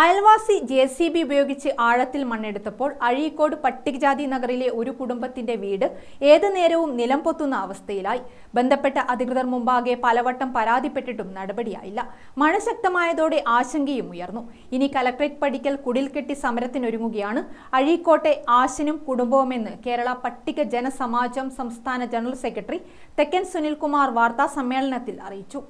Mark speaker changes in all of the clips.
Speaker 1: അയൽവാസി J C B ഉപയോഗിച്ച് ആഴത്തിൽ മണ്ണെടുത്തപ്പോൾ അഴീക്കോട് പട്ടികജാതി നഗറിലെ ഒരു കുടുംബത്തിന്റെ വീട് ഏതു നേരവും നിലം പൊത്തുന്ന അവസ്ഥയിലായി. ബന്ധപ്പെട്ട അധികൃതർ മുമ്പാകെ പലവട്ടം പരാതിപ്പെട്ടിട്ടും നടപടിയായില്ല. മഴ ശക്തമായതോടെ ആശങ്കയും ഉയർന്നു. ഇനി കലക്ട്രേറ്റ് പടിക്കൽ കുടിൽ കെട്ടി സമരത്തിനൊരുങ്ങുകയാണ്. അഴീക്കോട്ടെ ആശനും കുടുംബവുമെന്ന് കേരള പട്ടിക ജനസമാജം സംസ്ഥാന ജനറൽ സെക്രട്ടറി തെക്കൻ സുനിൽകുമാർ വാർത്താ സമ്മേളനത്തിൽ അറിയിച്ചു.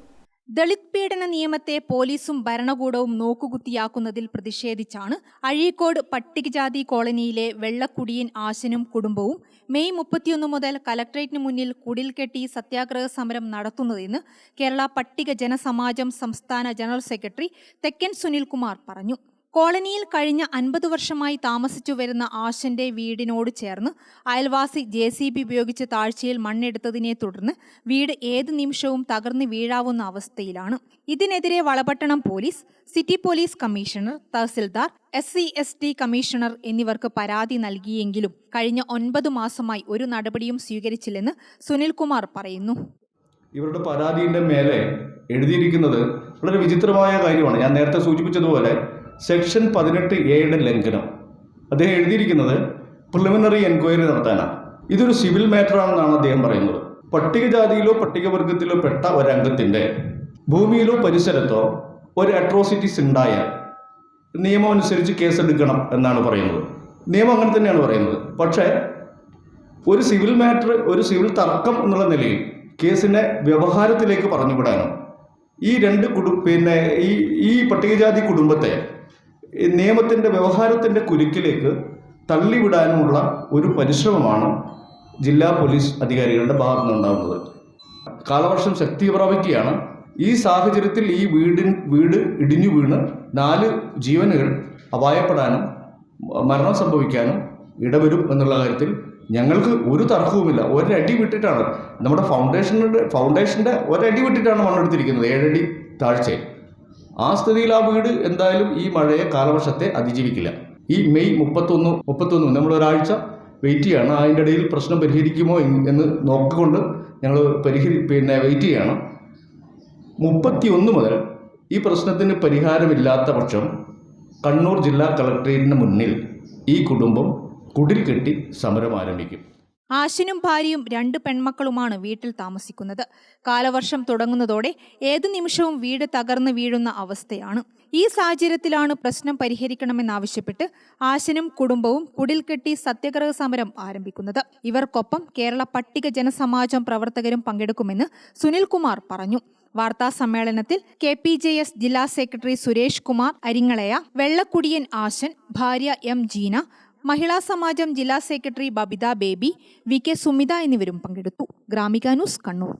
Speaker 1: ദളിത് പീഡന നിയമത്തെ പോലീസും ഭരണകൂടവും നോക്കുകുത്തിയാക്കുന്നതിൽ പ്രതിഷേധിച്ചാണ് അഴീക്കോട് പട്ടികജാതി കോളനിയിലെ വെള്ളക്കുടിയൻ ആശനും കുടുംബവും മെയ് മുപ്പത്തിയൊന്ന് മുതൽ കലക്ട്രേറ്റിന് മുന്നിൽ കുടിൽ കെട്ടി സത്യാഗ്രഹ സമരം നടത്തുന്നതെന്ന് കേരള പട്ടിക ജനസമാജം സംസ്ഥാന ജനറൽ സെക്രട്ടറി തെക്കൻ സുനിൽകുമാർ പറഞ്ഞു. കോളനിയിൽ കഴിഞ്ഞ അൻപത് വർഷമായി താമസിച്ചു വരുന്ന ആശന്റെ വീടിനോട് ചേർന്ന് അയൽവാസി ജെ സി ബി ഉപയോഗിച്ച് താഴ്ചയിൽ മണ്ണെടുത്തതിനെ തുടർന്ന് വീട് ഏത് നിമിഷവും തകർന്ന് വീഴാവുന്ന അവസ്ഥയിലാണ്. ഇതിനെതിരെ Valapattanam police city police commissioner tahsildar S C S T commissioner എന്നിവർക്ക് പരാതി നൽകിയെങ്കിലും കഴിഞ്ഞ ഒൻപത് മാസമായി ഒരു നടപടിയും സ്വീകരിച്ചില്ലെന്ന് സുനിൽകുമാർ പറയുന്നു.
Speaker 2: ഇവരുടെ പരാതിയുടെ മേലെ എഴുതിയിരിക്കുന്നത് വളരെ വിചിത്രമായ കാര്യമാണ്. ഞാൻ നേരത്തെ സൂചിപ്പിച്ചതുപോലെ സെക്ഷൻ പതിനെട്ട് എയുടെ ലംഘനം. അദ്ദേഹം എഴുതിയിരിക്കുന്നത് പ്രിലിമിനറി എൻക്വയറി നടത്താനാണ് ഇതൊരു സിവിൽ മാറ്ററാണെന്നാണ് അദ്ദേഹം പറയുന്നത്. പട്ടികജാതിയിലോ പട്ടികവർഗത്തിലോ പെട്ട ഒരംഗത്തിന്റെ ഭൂമിയിലോ പരിസരത്തോ ഒരു അട്രോസിറ്റീസ് ഉണ്ടായാൽ നിയമം അനുസരിച്ച് കേസെടുക്കണം എന്നാണ് പറയുന്നത്. നിയമം അങ്ങനെ തന്നെയാണ് പറയുന്നത്. പക്ഷേ ഒരു സിവിൽ മാറ്റർ ഒരു സിവിൽ തർക്കം എന്നുള്ള നിലയിൽ കേസിനെ വ്യവഹാരത്തിലേക്ക് പറഞ്ഞുവിടാനും ഈ രണ്ട് കുടു പിന്നെ ഈ ഈ പട്ടികജാതി കുടുംബത്തെ നിയമത്തിന്റെ വ്യവഹാരത്തിന്റെ കുരുക്കിലേക്ക് തള്ളിവിടാനുമുള്ള ഒരു പരിശ്രമമാണ് ജില്ലാ പോലീസ് അധികാരികളുടെ ഭാഗത്തു നിന്നുണ്ടാകുന്നത് കാലവർഷം ശക്തി പ്രാപിക്കുകയാണ് ഈ സാഹചര്യത്തിൽ ഈ വീടിൻ വീട് ഇടിഞ്ഞു വീണ് നാല് ജീവനുകൾ അപായപ്പെടാനും മരണം സംഭവിക്കാനും ഇടവരും എന്നുള്ള കാര്യത്തിൽ ഞങ്ങൾക്ക് ഒരു തർക്കവുമില്ല. ഒരടി വിട്ടിട്ടാണ്. നമ്മുടെ ഫൗണ്ടേഷനുടെ ഫൗണ്ടേഷന്റെ ഒരടി വിട്ടിട്ടാണ് മണ്ണെടുത്തിരിക്കുന്നത്. ഏഴടി താഴ്ചയിൽ. ആ സ്ഥിതിയിൽ ആ വീട് എന്തായാലും ഈ മഴയെ കാലവർഷത്തെ അതിജീവിക്കില്ല. ഈ മെയ് മുപ്പത്തൊന്ന് മുപ്പത്തൊന്ന് നമ്മൾ ഒരാഴ്ച വെയിറ്റ് ചെയ്യാണ്. അതിന്റെ ഇടയിൽ പ്രശ്നം പരിഹരിക്കുമോ എന്ന് നോക്കിക്കൊണ്ട് ഞങ്ങൾ പരിഹരി പിന്നെ വെയിറ്റ് ചെയ്യണം. മുപ്പത്തി ഒന്ന് മുതൽ ഈ പ്രശ്നത്തിന് പരിഹാരമില്ലാത്ത പക്ഷം കണ്ണൂർ ജില്ലാ കളക്ടറേറ്റിന് മുന്നിൽ ഈ കുടുംബം കുടിൽ കെട്ടി സമരം ആരംഭിക്കും.
Speaker 1: ആശനും ഭാര്യയും രണ്ട് പെൺമക്കളുമാണ് വീട്ടിൽ താമസിക്കുന്നത്. കാലവർഷം തുടങ്ങുന്നതോടെ ഏതു നിമിഷവും വീട് തകർന്നു വീഴുന്ന അവസ്ഥയാണ്. ഈ സാഹചര്യത്തിലാണ് പ്രശ്നം പരിഹരിക്കണമെന്നാവശ്യപ്പെട്ട് ആശനും കുടുംബവും കുടിൽ കെട്ടി സത്യഗ്രഹ സമരം ആരംഭിക്കുന്നത്. ഇവർക്കൊപ്പം കേരള പട്ടിക ജനസമാജം പ്രവർത്തകരും പങ്കെടുക്കുമെന്ന് സുനിൽകുമാർ പറഞ്ഞു. വാർത്താ സമ്മേളനത്തിൽ കെ പി ജെ എസ് ജില്ലാ സെക്രട്ടറി സുരേഷ് കുമാർ അരിങ്ങളയ വെള്ളക്കുടിയൻ ആശൻ ഭാര്യ എം ജീന മഹിളാ സമാജം ജില്ലാ secretary Babitha Baby V K Sumitha എന്നിവരും പങ്കെടുത്തു. ഗ്രാമിക ന്യൂസ് കണ്ണൂർ.